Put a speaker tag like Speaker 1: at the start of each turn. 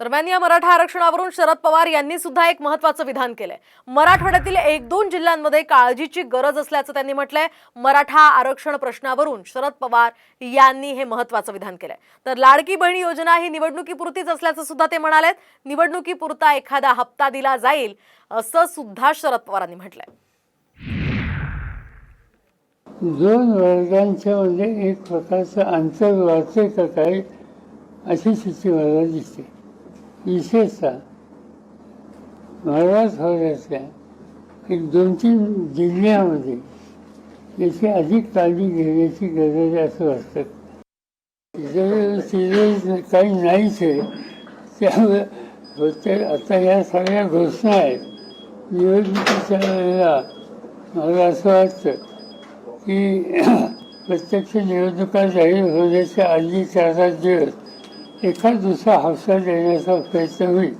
Speaker 1: दरम्यान या मराठा आरक्षणावरून शरद पवार यांनी सुद्धा एक महत्वाचं विधान केलंय. मराठवाड्यातील एक दोन जिल्ह्यांमध्ये काळजीची गरज असल्याचं त्यांनी म्हटलंय. मराठा आरक्षण प्रश्नावरून शरद पवार यांनी हे महत्वाचं विधान केलंय. तर लाडकी बहिणी योजना ही निवडणुकीपुरतीच असल्याचं सुद्धा ते म्हणालेत. निवडणुकीपुरता एखादा हप्ता दिला जाईल असं सुद्धा शरद पवारांनी म्हटलंय.
Speaker 2: दोन वर्गांच्या म्हणजे एक प्रकारचं अंतर का काय अशी स्थिती मला दिसते. विशेषतः मराठवाड्यातल्या एक दोन तीन जिल्ह्यामध्ये याची अधिक काळजी घेण्याची गरज असं वाटतं जर सिरियस काही नाहीच आहे त्यामुळे होते आता या सगळ्या घोषणा आहेत निवडणुकीच्या वेळेला मला असं वाटतं की प्रत्यक्ष निवडणुका जाहीर होण्याच्या आधी चार दिवस एखाद दुसरा हौसा देण्याचा प्रयत्न होईल